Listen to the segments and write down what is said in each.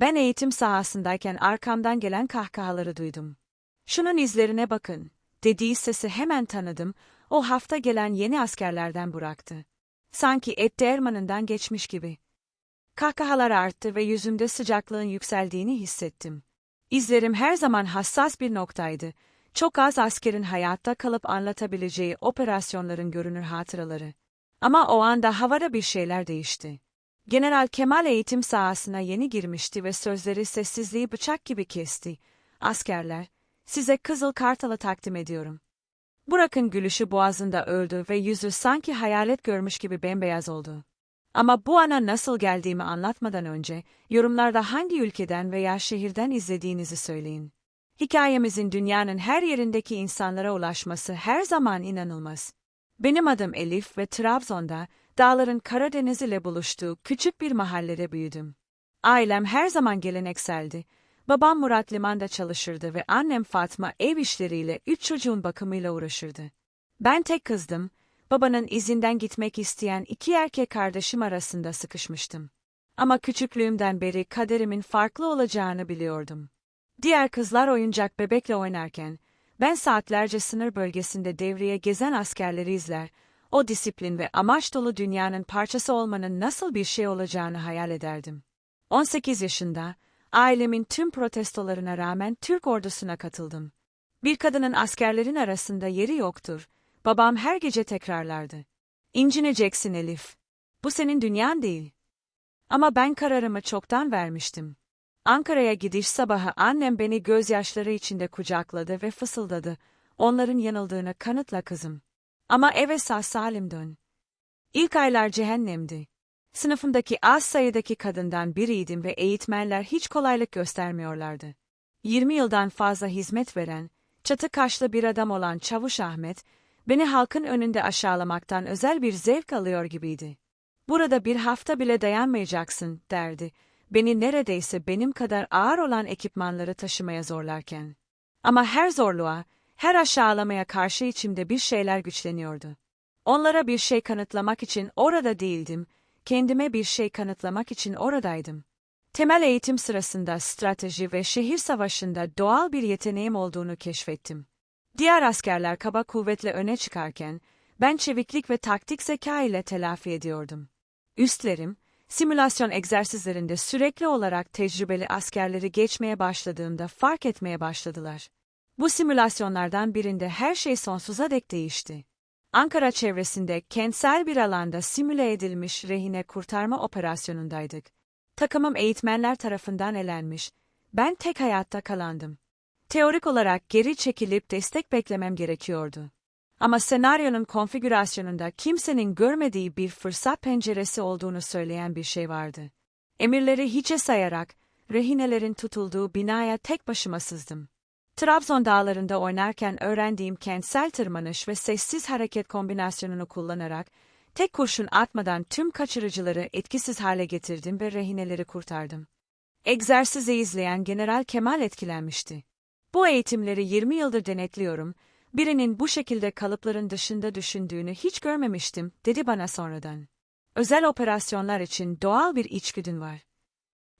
Ben eğitim sahasındayken arkamdan gelen kahkahaları duydum. Şunun izlerine bakın, dediği sesi hemen tanıdım, o hafta gelen yeni askerlerden bıraktı. Sanki et değirmanından geçmiş gibi. Kahkahalar arttı ve yüzümde sıcaklığın yükseldiğini hissettim. İzlerim her zaman hassas bir noktaydı. Çok az askerin hayatta kalıp anlatabileceği operasyonların görünür hatıraları. Ama o anda havada bir şeyler değişti. General Kemal eğitim sahasına yeni girmişti ve sözleri sessizliği bıçak gibi kesti. Askerler, size Kızıl Kartal'ı takdim ediyorum. Burak'ın gülüşü boğazında öldü ve yüzü sanki hayalet görmüş gibi bembeyaz oldu. Ama bu ana nasıl geldiğimi anlatmadan önce, yorumlarda hangi ülkeden veya şehirden izlediğinizi söyleyin. Hikayemizin dünyanın her yerindeki insanlara ulaşması her zaman inanılmaz. Benim adım Elif ve Trabzon'da, dağların Karadeniz ile buluştuğu küçük bir mahallede büyüdüm. Ailem her zaman gelenekseldi. Babam Murat limanda çalışırdı ve annem Fatma ev işleriyle üç çocuğun bakımıyla uğraşırdı. Ben tek kızdım, babanın izinden gitmek isteyen iki erkek kardeşim arasında sıkışmıştım. Ama küçüklüğümden beri kaderimin farklı olacağını biliyordum. Diğer kızlar oyuncak bebekle oynarken, ben saatlerce sınır bölgesinde devriye gezen askerleri izler, o disiplin ve amaç dolu dünyanın parçası olmanın nasıl bir şey olacağını hayal ederdim. 18 yaşında, ailemin tüm protestolarına rağmen Türk ordusuna katıldım. Bir kadının askerlerin arasında yeri yoktur, babam her gece tekrarlardı. İncineceksin Elif. Bu senin dünyan değil. Ama ben kararımı çoktan vermiştim. Ankara'ya gidiş sabahı annem beni gözyaşları içinde kucakladı ve fısıldadı. Onların yanıldığını kanıtla kızım. Ama eve sağ salim dön. İlk aylar cehennemdi. Sınıfımdaki az sayıdaki kadından biriydim ve eğitmenler hiç kolaylık göstermiyorlardı. 20 yıldan fazla hizmet veren, çatı kaşlı bir adam olan Çavuş Ahmet, beni halkın önünde aşağılamaktan özel bir zevk alıyor gibiydi. Burada bir hafta bile dayanmayacaksın, derdi beni neredeyse benim kadar ağır olan ekipmanları taşımaya zorlarken. Ama her zorluğa, her aşağılamaya karşı içimde bir şeyler güçleniyordu. Onlara bir şey kanıtlamak için orada değildim, kendime bir şey kanıtlamak için oradaydım. Temel eğitim sırasında strateji ve şehir savaşında doğal bir yeteneğim olduğunu keşfettim. Diğer askerler kaba kuvvetle öne çıkarken, ben çeviklik ve taktik zeka ile telafi ediyordum. Üstlerim, simülasyon egzersizlerinde sürekli olarak tecrübeli askerleri geçmeye başladığımda fark etmeye başladılar. Bu simülasyonlardan birinde her şey sonsuza dek değişti. Ankara çevresinde kentsel bir alanda simüle edilmiş rehine kurtarma operasyonundaydık. Takımım eğitmenler tarafından elenmiş, ben tek hayatta kalandım. Teorik olarak geri çekilip destek beklemem gerekiyordu. Ama senaryonun konfigürasyonunda kimsenin görmediği bir fırsat penceresi olduğunu söyleyen bir şey vardı. Emirleri hiçe sayarak, rehinelerin tutulduğu binaya tek başıma sızdım. Trabzon dağlarında oynarken öğrendiğim kentsel tırmanış ve sessiz hareket kombinasyonunu kullanarak, tek kurşun atmadan tüm kaçırıcıları etkisiz hale getirdim ve rehineleri kurtardım. Egzersizi izleyen General Kemal etkilenmişti. Bu eğitimleri 20 yıldır denetliyorum Birinin bu şekilde kalıpların dışında düşündüğünü hiç görmemiştim, dedi bana sonradan. Özel operasyonlar için doğal bir içgüdün var.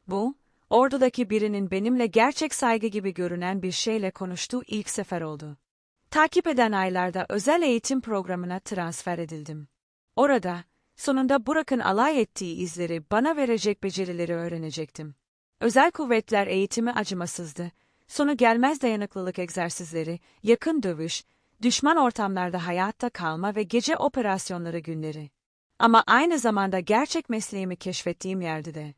Bu, ordudaki birinin benimle gerçek saygı gibi görünen bir şeyle konuştuğu ilk sefer oldu. Takip eden aylarda özel eğitim programına transfer edildim. Orada, sonunda Burak'ın alay ettiği izleri bana verecek becerileri öğrenecektim. Özel kuvvetler eğitimi acımasızdı sonu gelmez dayanıklılık egzersizleri, yakın dövüş, düşman ortamlarda hayatta kalma ve gece operasyonları günleri. Ama aynı zamanda gerçek mesleğimi keşfettiğim yerde de.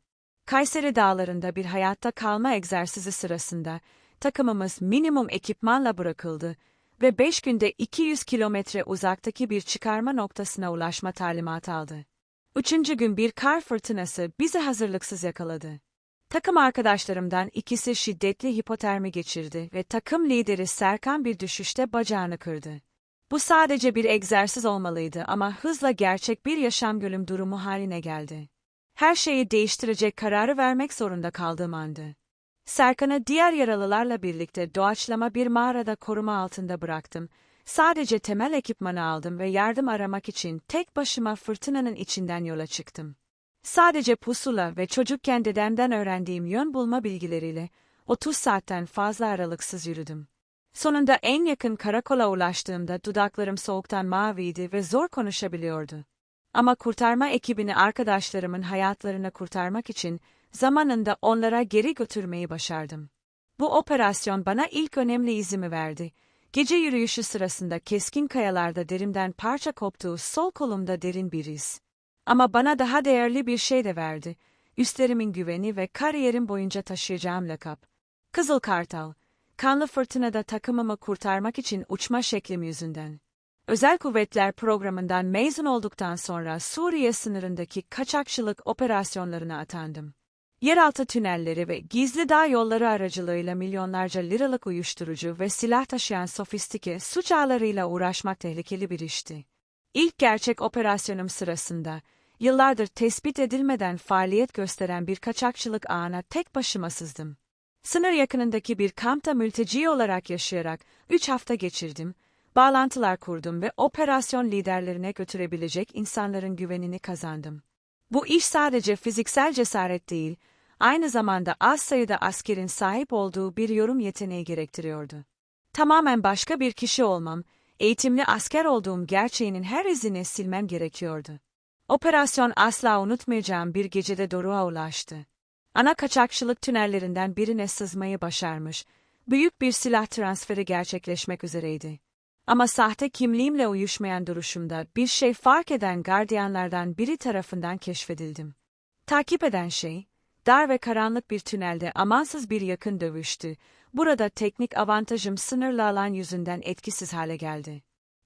Kayseri dağlarında bir hayatta kalma egzersizi sırasında takımımız minimum ekipmanla bırakıldı ve 5 günde 200 kilometre uzaktaki bir çıkarma noktasına ulaşma talimatı aldı. Üçüncü gün bir kar fırtınası bizi hazırlıksız yakaladı. Takım arkadaşlarımdan ikisi şiddetli hipotermi geçirdi ve takım lideri Serkan bir düşüşte bacağını kırdı. Bu sadece bir egzersiz olmalıydı ama hızla gerçek bir yaşam gölüm durumu haline geldi. Her şeyi değiştirecek kararı vermek zorunda kaldığım andı. Serkan'ı diğer yaralılarla birlikte doğaçlama bir mağarada koruma altında bıraktım. Sadece temel ekipmanı aldım ve yardım aramak için tek başıma fırtınanın içinden yola çıktım. Sadece pusula ve çocukken dedemden öğrendiğim yön bulma bilgileriyle 30 saatten fazla aralıksız yürüdüm. Sonunda en yakın karakola ulaştığımda dudaklarım soğuktan maviydi ve zor konuşabiliyordu. Ama kurtarma ekibini arkadaşlarımın hayatlarını kurtarmak için zamanında onlara geri götürmeyi başardım. Bu operasyon bana ilk önemli izimi verdi. Gece yürüyüşü sırasında keskin kayalarda derimden parça koptuğu sol kolumda derin bir iz. Ama bana daha değerli bir şey de verdi. Üstlerimin güveni ve kariyerim boyunca taşıyacağım lakap. Kızıl Kartal. Kanlı fırtınada takımımı kurtarmak için uçma şeklim yüzünden. Özel Kuvvetler Programı'ndan mezun olduktan sonra Suriye sınırındaki kaçakçılık operasyonlarına atandım. Yeraltı tünelleri ve gizli dağ yolları aracılığıyla milyonlarca liralık uyuşturucu ve silah taşıyan sofistike suç ağlarıyla uğraşmak tehlikeli bir işti. İlk gerçek operasyonum sırasında, yıllardır tespit edilmeden faaliyet gösteren bir kaçakçılık ağına tek başıma sızdım. Sınır yakınındaki bir kampta mülteci olarak yaşayarak üç hafta geçirdim, bağlantılar kurdum ve operasyon liderlerine götürebilecek insanların güvenini kazandım. Bu iş sadece fiziksel cesaret değil, aynı zamanda az sayıda askerin sahip olduğu bir yorum yeteneği gerektiriyordu. Tamamen başka bir kişi olmam, eğitimli asker olduğum gerçeğinin her izini silmem gerekiyordu. Operasyon asla unutmayacağım bir gecede Doruk'a ulaştı. Ana kaçakçılık tünellerinden birine sızmayı başarmış, büyük bir silah transferi gerçekleşmek üzereydi. Ama sahte kimliğimle uyuşmayan duruşumda bir şey fark eden gardiyanlardan biri tarafından keşfedildim. Takip eden şey, dar ve karanlık bir tünelde amansız bir yakın dövüştü. Burada teknik avantajım sınırlı alan yüzünden etkisiz hale geldi.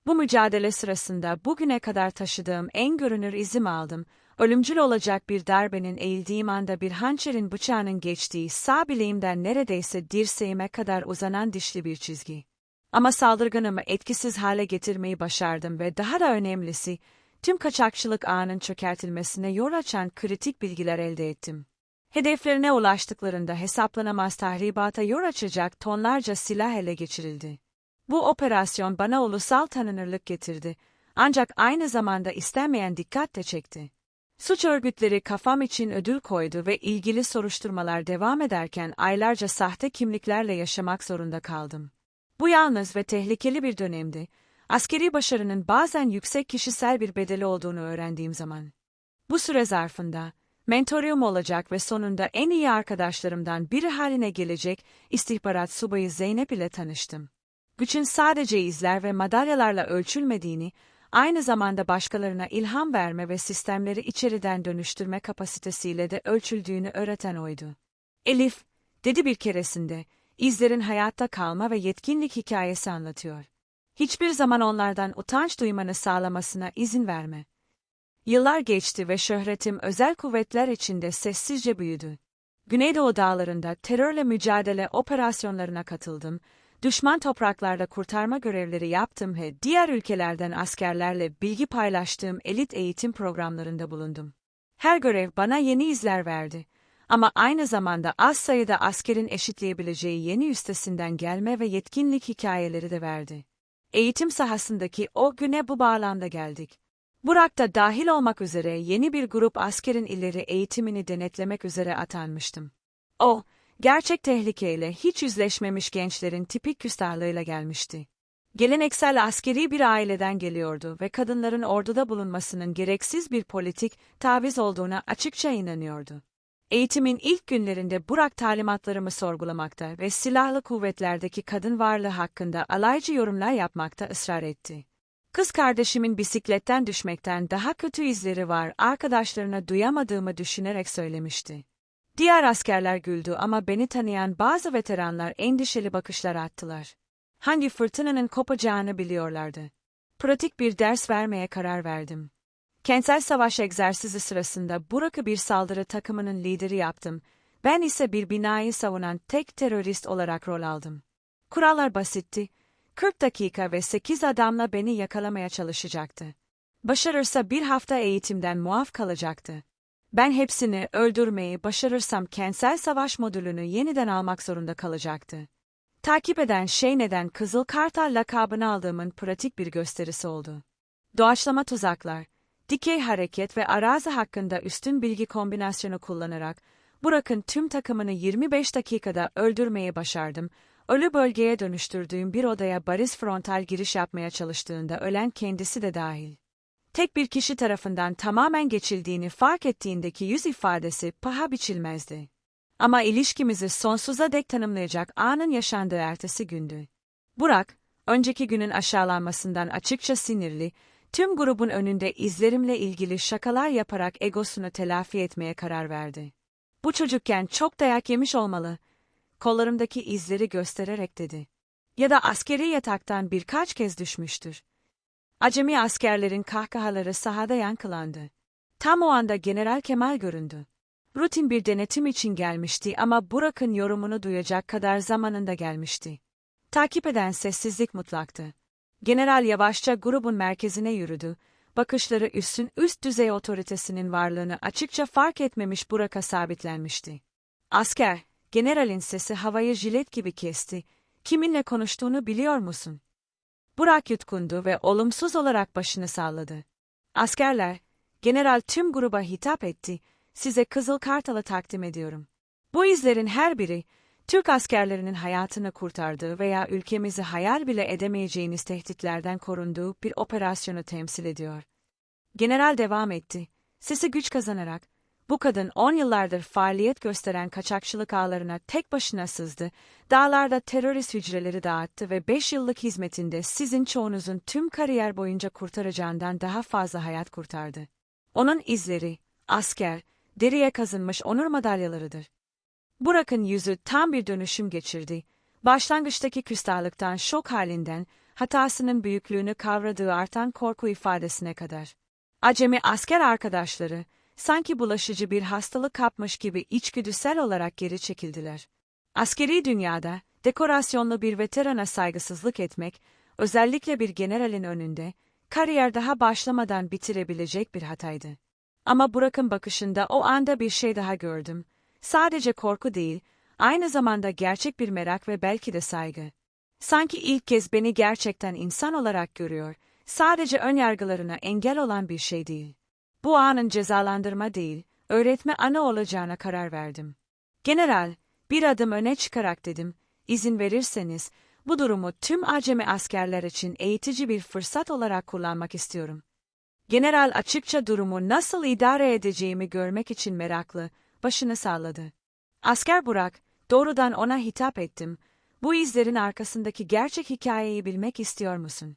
Bu mücadele sırasında bugüne kadar taşıdığım en görünür izim aldım. Ölümcül olacak bir darbenin eğildiğim anda bir hançerin bıçağının geçtiği sağ bileğimden neredeyse dirseğime kadar uzanan dişli bir çizgi. Ama saldırganımı etkisiz hale getirmeyi başardım ve daha da önemlisi, tüm kaçakçılık ağının çökertilmesine yol açan kritik bilgiler elde ettim. Hedeflerine ulaştıklarında hesaplanamaz tahribata yol açacak tonlarca silah ele geçirildi. Bu operasyon bana ulusal tanınırlık getirdi, ancak aynı zamanda istenmeyen dikkat de çekti. Suç örgütleri kafam için ödül koydu ve ilgili soruşturmalar devam ederken aylarca sahte kimliklerle yaşamak zorunda kaldım. Bu yalnız ve tehlikeli bir dönemdi. Askeri başarının bazen yüksek kişisel bir bedeli olduğunu öğrendiğim zaman. Bu süre zarfında, mentorum olacak ve sonunda en iyi arkadaşlarımdan biri haline gelecek istihbarat subayı Zeynep ile tanıştım. Gücün sadece izler ve madalyalarla ölçülmediğini, aynı zamanda başkalarına ilham verme ve sistemleri içeriden dönüştürme kapasitesiyle de ölçüldüğünü öğreten oydu. Elif, dedi bir keresinde, izlerin hayatta kalma ve yetkinlik hikayesi anlatıyor. Hiçbir zaman onlardan utanç duymanı sağlamasına izin verme. Yıllar geçti ve şöhretim özel kuvvetler içinde sessizce büyüdü. Güneydoğu dağlarında terörle mücadele operasyonlarına katıldım, düşman topraklarda kurtarma görevleri yaptım ve diğer ülkelerden askerlerle bilgi paylaştığım elit eğitim programlarında bulundum. Her görev bana yeni izler verdi. Ama aynı zamanda az sayıda askerin eşitleyebileceği yeni üstesinden gelme ve yetkinlik hikayeleri de verdi. Eğitim sahasındaki o güne bu bağlamda geldik. Burak'ta dahil olmak üzere yeni bir grup askerin ileri eğitimini denetlemek üzere atanmıştım. O, gerçek tehlikeyle hiç yüzleşmemiş gençlerin tipik küstahlığıyla gelmişti. Geleneksel askeri bir aileden geliyordu ve kadınların orduda bulunmasının gereksiz bir politik taviz olduğuna açıkça inanıyordu. Eğitimin ilk günlerinde Burak talimatlarımı sorgulamakta ve silahlı kuvvetlerdeki kadın varlığı hakkında alaycı yorumlar yapmakta ısrar etti. Kız kardeşimin bisikletten düşmekten daha kötü izleri var arkadaşlarına duyamadığımı düşünerek söylemişti. Diğer askerler güldü ama beni tanıyan bazı veteranlar endişeli bakışlar attılar. Hangi fırtınanın kopacağını biliyorlardı. Pratik bir ders vermeye karar verdim. Kentsel savaş egzersizi sırasında Burak'ı bir saldırı takımının lideri yaptım. Ben ise bir binayı savunan tek terörist olarak rol aldım. Kurallar basitti. 40 dakika ve 8 adamla beni yakalamaya çalışacaktı. Başarırsa bir hafta eğitimden muaf kalacaktı. Ben hepsini öldürmeyi başarırsam kentsel savaş modülünü yeniden almak zorunda kalacaktı. Takip eden şey neden Kızıl Kartal lakabını aldığımın pratik bir gösterisi oldu. Doğaçlama tuzaklar, dikey hareket ve arazi hakkında üstün bilgi kombinasyonu kullanarak, Burak'ın tüm takımını 25 dakikada öldürmeyi başardım. Ölü bölgeye dönüştürdüğüm bir odaya bariz frontal giriş yapmaya çalıştığında ölen kendisi de dahil. Tek bir kişi tarafından tamamen geçildiğini fark ettiğindeki yüz ifadesi paha biçilmezdi. Ama ilişkimizi sonsuza dek tanımlayacak anın yaşandığı ertesi gündü. Burak, önceki günün aşağılanmasından açıkça sinirli, tüm grubun önünde izlerimle ilgili şakalar yaparak egosunu telafi etmeye karar verdi. Bu çocukken çok dayak yemiş olmalı. Kollarımdaki izleri göstererek dedi. Ya da askeri yataktan birkaç kez düşmüştür. Acemi askerlerin kahkahaları sahada yankılandı. Tam o anda General Kemal göründü. Rutin bir denetim için gelmişti ama Burak'ın yorumunu duyacak kadar zamanında gelmişti. Takip eden sessizlik mutlaktı. General yavaşça grubun merkezine yürüdü, bakışları üstün üst düzey otoritesinin varlığını açıkça fark etmemiş Burak'a sabitlenmişti. Asker, generalin sesi havayı jilet gibi kesti, kiminle konuştuğunu biliyor musun? Burak yutkundu ve olumsuz olarak başını salladı. Askerler, general tüm gruba hitap etti, size Kızıl Kartal'ı takdim ediyorum. Bu izlerin her biri, Türk askerlerinin hayatını kurtardığı veya ülkemizi hayal bile edemeyeceğiniz tehditlerden korunduğu bir operasyonu temsil ediyor. General devam etti. Sesi güç kazanarak, bu kadın on yıllardır faaliyet gösteren kaçakçılık ağlarına tek başına sızdı, dağlarda terörist hücreleri dağıttı ve beş yıllık hizmetinde sizin çoğunuzun tüm kariyer boyunca kurtaracağından daha fazla hayat kurtardı. Onun izleri, asker, deriye kazınmış onur madalyalarıdır. Burak'ın yüzü tam bir dönüşüm geçirdi. Başlangıçtaki küstahlıktan şok halinden, hatasının büyüklüğünü kavradığı artan korku ifadesine kadar. Acemi asker arkadaşları, sanki bulaşıcı bir hastalık kapmış gibi içgüdüsel olarak geri çekildiler. Askeri dünyada, dekorasyonlu bir veterana saygısızlık etmek, özellikle bir generalin önünde, kariyer daha başlamadan bitirebilecek bir hataydı. Ama Burak'ın bakışında o anda bir şey daha gördüm. Sadece korku değil, aynı zamanda gerçek bir merak ve belki de saygı. Sanki ilk kez beni gerçekten insan olarak görüyor, sadece önyargılarına engel olan bir şey değil. Bu anın cezalandırma değil, öğretme ana olacağına karar verdim. General, bir adım öne çıkarak dedim, izin verirseniz, bu durumu tüm acemi askerler için eğitici bir fırsat olarak kullanmak istiyorum. General açıkça durumu nasıl idare edeceğimi görmek için meraklı, başını salladı. Asker Burak, doğrudan ona hitap ettim. Bu izlerin arkasındaki gerçek hikayeyi bilmek istiyor musun?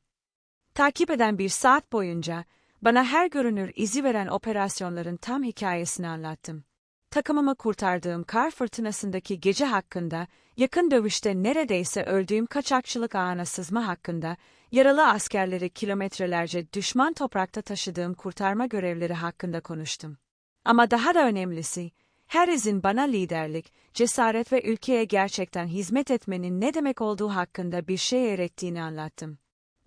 Takip eden bir saat boyunca, bana her görünür izi veren operasyonların tam hikayesini anlattım. Takımımı kurtardığım kar fırtınasındaki gece hakkında, yakın dövüşte neredeyse öldüğüm kaçakçılık ağına sızma hakkında, yaralı askerleri kilometrelerce düşman toprakta taşıdığım kurtarma görevleri hakkında konuştum. Ama daha da önemlisi, her izin bana liderlik, cesaret ve ülkeye gerçekten hizmet etmenin ne demek olduğu hakkında bir şey öğrettiğini anlattım.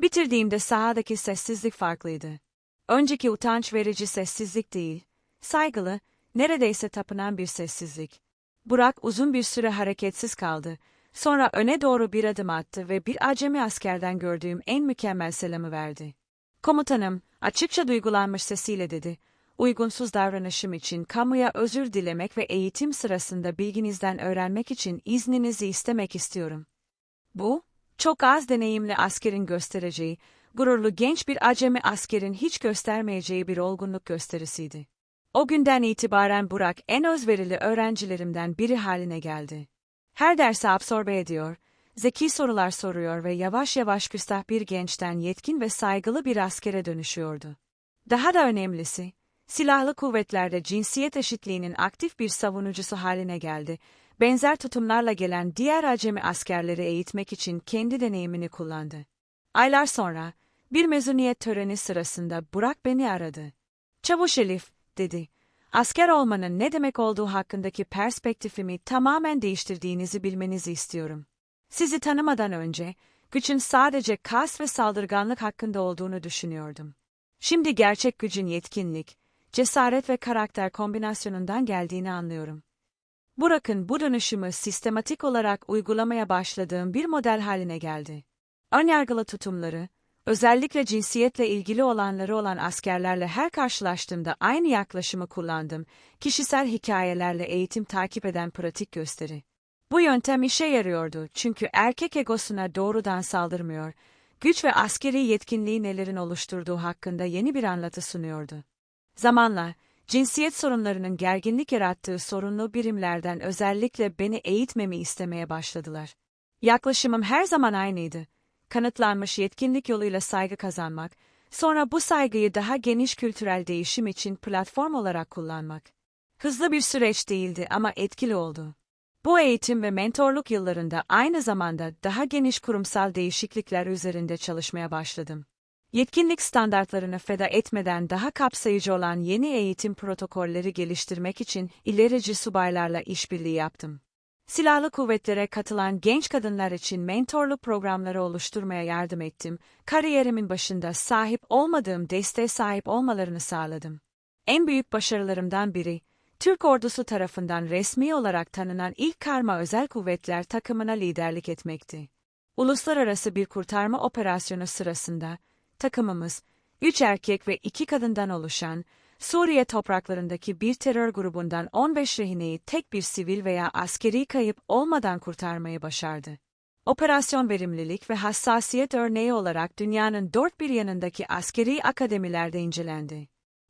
Bitirdiğimde sahadaki sessizlik farklıydı. Önceki utanç verici sessizlik değil, saygılı, neredeyse tapınan bir sessizlik. Burak uzun bir süre hareketsiz kaldı. Sonra öne doğru bir adım attı ve bir acemi askerden gördüğüm en mükemmel selamı verdi. Komutanım, açıkça duygulanmış sesiyle dedi. Uygunsuz davranışım için kamuya özür dilemek ve eğitim sırasında bilginizden öğrenmek için izninizi istemek istiyorum. Bu, çok az deneyimli askerin göstereceği, gururlu genç bir acemi askerin hiç göstermeyeceği bir olgunluk gösterisiydi. O günden itibaren Burak en özverili öğrencilerimden biri haline geldi. Her dersi absorbe ediyor, zeki sorular soruyor ve yavaş yavaş küstah bir gençten yetkin ve saygılı bir askere dönüşüyordu. Daha da önemlisi, silahlı kuvvetlerde cinsiyet eşitliğinin aktif bir savunucusu haline geldi. Benzer tutumlarla gelen diğer acemi askerleri eğitmek için kendi deneyimini kullandı. Aylar sonra, bir mezuniyet töreni sırasında Burak beni aradı. Çavuş Elif, dedi. Asker olmanın ne demek olduğu hakkındaki perspektifimi tamamen değiştirdiğinizi bilmenizi istiyorum. Sizi tanımadan önce, gücün sadece kas ve saldırganlık hakkında olduğunu düşünüyordum. Şimdi gerçek gücün yetkinlik, cesaret ve karakter kombinasyonundan geldiğini anlıyorum. Burak'ın bu dönüşümü sistematik olarak uygulamaya başladığım bir model haline geldi. Önyargılı tutumları, Özellikle cinsiyetle ilgili olanları olan askerlerle her karşılaştığımda aynı yaklaşımı kullandım. Kişisel hikayelerle eğitim takip eden pratik gösteri. Bu yöntem işe yarıyordu çünkü erkek egosuna doğrudan saldırmıyor, güç ve askeri yetkinliği nelerin oluşturduğu hakkında yeni bir anlatı sunuyordu. Zamanla, cinsiyet sorunlarının gerginlik yarattığı sorunlu birimlerden özellikle beni eğitmemi istemeye başladılar. Yaklaşımım her zaman aynıydı. Kanıtlanmış yetkinlik yoluyla saygı kazanmak, sonra bu saygıyı daha geniş kültürel değişim için platform olarak kullanmak. Hızlı bir süreç değildi ama etkili oldu. Bu eğitim ve mentorluk yıllarında aynı zamanda daha geniş kurumsal değişiklikler üzerinde çalışmaya başladım. Yetkinlik standartlarını feda etmeden daha kapsayıcı olan yeni eğitim protokolleri geliştirmek için ilerici subaylarla işbirliği yaptım. Silahlı kuvvetlere katılan genç kadınlar için mentorluk programları oluşturmaya yardım ettim. Kariyerimin başında sahip olmadığım desteğe sahip olmalarını sağladım. En büyük başarılarımdan biri, Türk ordusu tarafından resmi olarak tanınan ilk karma özel kuvvetler takımına liderlik etmekti. Uluslararası bir kurtarma operasyonu sırasında, takımımız, üç erkek ve iki kadından oluşan, Suriye topraklarındaki bir terör grubundan 15 rehineyi tek bir sivil veya askeri kayıp olmadan kurtarmayı başardı. Operasyon verimlilik ve hassasiyet örneği olarak dünyanın dört bir yanındaki askeri akademilerde incelendi.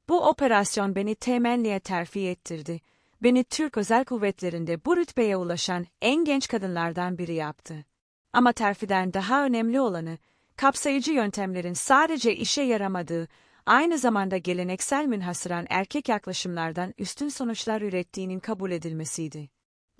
Bu operasyon beni temenniye terfi ettirdi. Beni Türk Özel Kuvvetleri'nde bu rütbeye ulaşan en genç kadınlardan biri yaptı. Ama terfiden daha önemli olanı, kapsayıcı yöntemlerin sadece işe yaramadığı, aynı zamanda geleneksel münhasıran erkek yaklaşımlardan üstün sonuçlar ürettiğinin kabul edilmesiydi.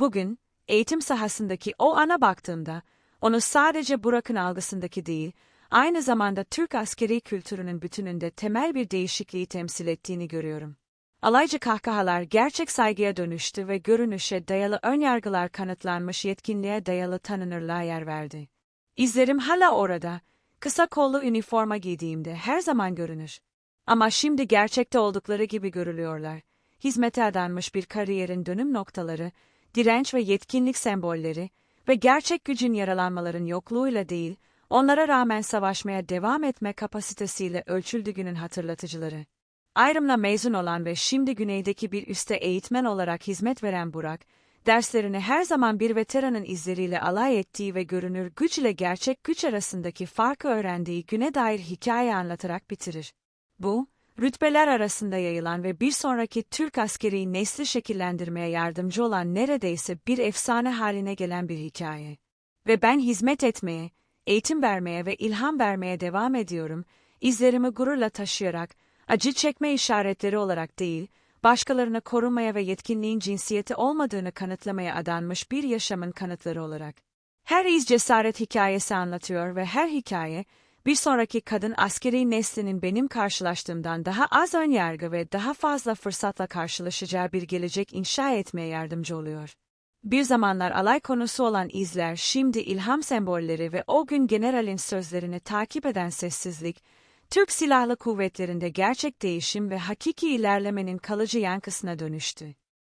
Bugün, eğitim sahasındaki o ana baktığımda, onu sadece Burak'ın algısındaki değil, aynı zamanda Türk askeri kültürünün bütününde temel bir değişikliği temsil ettiğini görüyorum. Alaycı kahkahalar gerçek saygıya dönüştü ve görünüşe dayalı önyargılar kanıtlanmış yetkinliğe dayalı tanınırlığa yer verdi. İzlerim hala orada, kısa kollu üniforma giydiğimde her zaman görünür. Ama şimdi gerçekte oldukları gibi görülüyorlar. Hizmete adanmış bir kariyerin dönüm noktaları, direnç ve yetkinlik sembolleri ve gerçek gücün yaralanmaların yokluğuyla değil, onlara rağmen savaşmaya devam etme kapasitesiyle ölçüldüğünün hatırlatıcıları. Ayrımla mezun olan ve şimdi güneydeki bir üste eğitmen olarak hizmet veren Burak, derslerini her zaman bir veteranın izleriyle alay ettiği ve görünür güç ile gerçek güç arasındaki farkı öğrendiği güne dair hikaye anlatarak bitirir. Bu, rütbeler arasında yayılan ve bir sonraki Türk askeri nesli şekillendirmeye yardımcı olan neredeyse bir efsane haline gelen bir hikaye. Ve ben hizmet etmeye, eğitim vermeye ve ilham vermeye devam ediyorum, izlerimi gururla taşıyarak, acı çekme işaretleri olarak değil, başkalarını korumaya ve yetkinliğin cinsiyeti olmadığını kanıtlamaya adanmış bir yaşamın kanıtları olarak. Her iz cesaret hikayesi anlatıyor ve her hikaye, bir sonraki kadın askeri neslinin benim karşılaştığımdan daha az önyargı ve daha fazla fırsatla karşılaşacağı bir gelecek inşa etmeye yardımcı oluyor. Bir zamanlar alay konusu olan izler şimdi ilham sembolleri ve o gün generalin sözlerini takip eden sessizlik, Türk Silahlı Kuvvetleri'nde gerçek değişim ve hakiki ilerlemenin kalıcı yankısına dönüştü.